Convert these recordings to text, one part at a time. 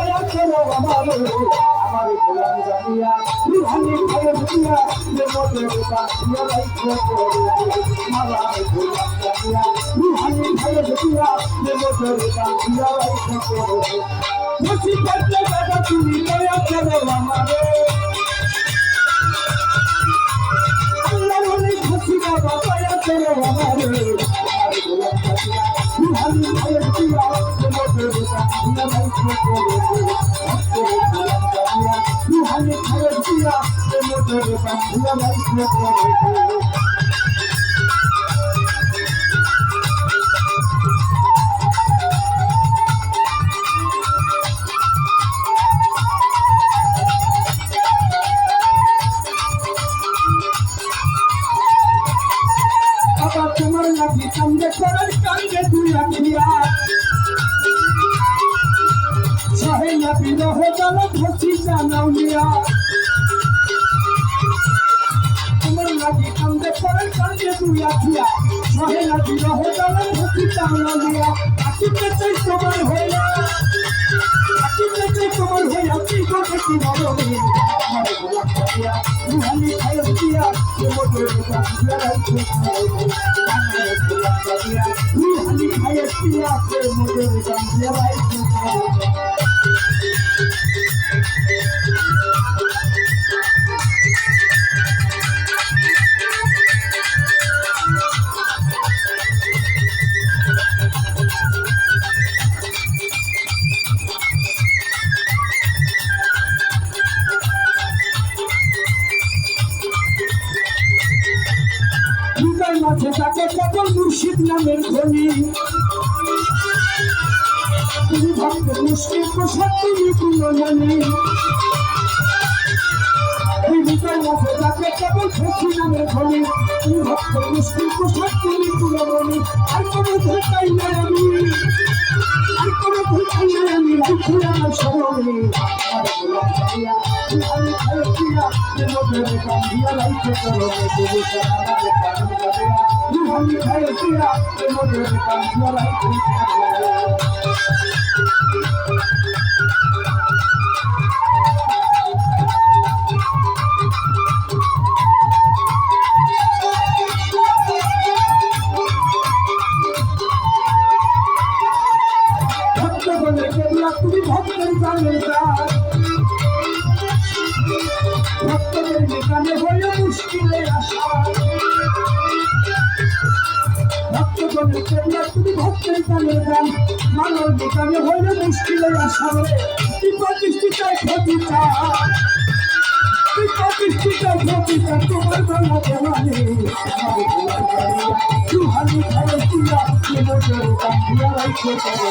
দয়া করো আমারে আমারে গোলাম জানিয়া রুহানি খায়ে দিয়া যে মধ্যে বাঁধিয়া রাইখো করে আমার গোলাম জানিয়া রুহানি খায়ে দিয়া যে মধ্যে বাঁধিয়া রাইখো করে খুশি করতে বাবা তুমি দয়া করো আমারে আল্লাহ অনেক খুশি বাবা দয়া করো আমারে রুহানি খায়ে দিয়া যে মধ্যে বাঁধিয়া রাইখো করে গোলাম বাঁধিয়া রাইখো করে বাবা তোমার লাগি কান্দে করার কান্দে তুই আখিয়া সহে লাগি কান্দে করার কান্দে তুই আখিয়া সহে না বিরহ জাল ধসি জানাও নিয়া। আকিতে চাই তোমার হইয়া। আকিতে চাই তোমার হইয়া, কি করে কি দিয়া রুহানি খায় দিয়া যে মোটে দিয়া রাইতে আমার গোলাপ দিয়া রুহানি খায় দিয়া যে মোটে মাঝে তাকে কেবল মুর্শিদ নামের ধনী তুমি ভক্ত মুশকিল প্রসাদ তুমি কুলমণি এই হৃদয় মাঝে তাকে কেবল খুশি নামের ধ্বনি তুমি ভক্তের মুশকিল প্রসাদ তুমি কুলমণি আর কোনো ভুল পাই না আমি আর কোনো ভুল পাই না আমি রাখি আমার স্মরণে আর গোলাম চাইয়া আমি খাই দিয়া যে মধ্যে কান্দিয়া রাইতে করো তুমি আমার প্রাণ যাবে আমি খাই দিয়া যে মধ্যে কান্দিয়া রাইতে করো যেখানে হয়ে মুশকিলে আসা ভক্ত বলে কেবলা তুমি ভক্তের জানে গান। মানব যেখানে হয়ে মুশকিলে আসা প্রতিষ্ঠিতায় ক্ষতি চা প্রতিষ্ঠিতায় ক্ষতি তোমার ভালো দেওয়ানে সুহানি খায় তুলা কেবল কান্দিয়া রাইতে করে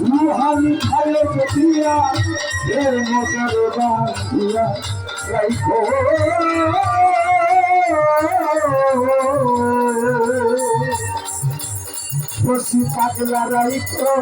রুহানি খায়ে দিয়া সে মুসের বান্ধিয়া রাইখো খুশি পাগলা রাইখো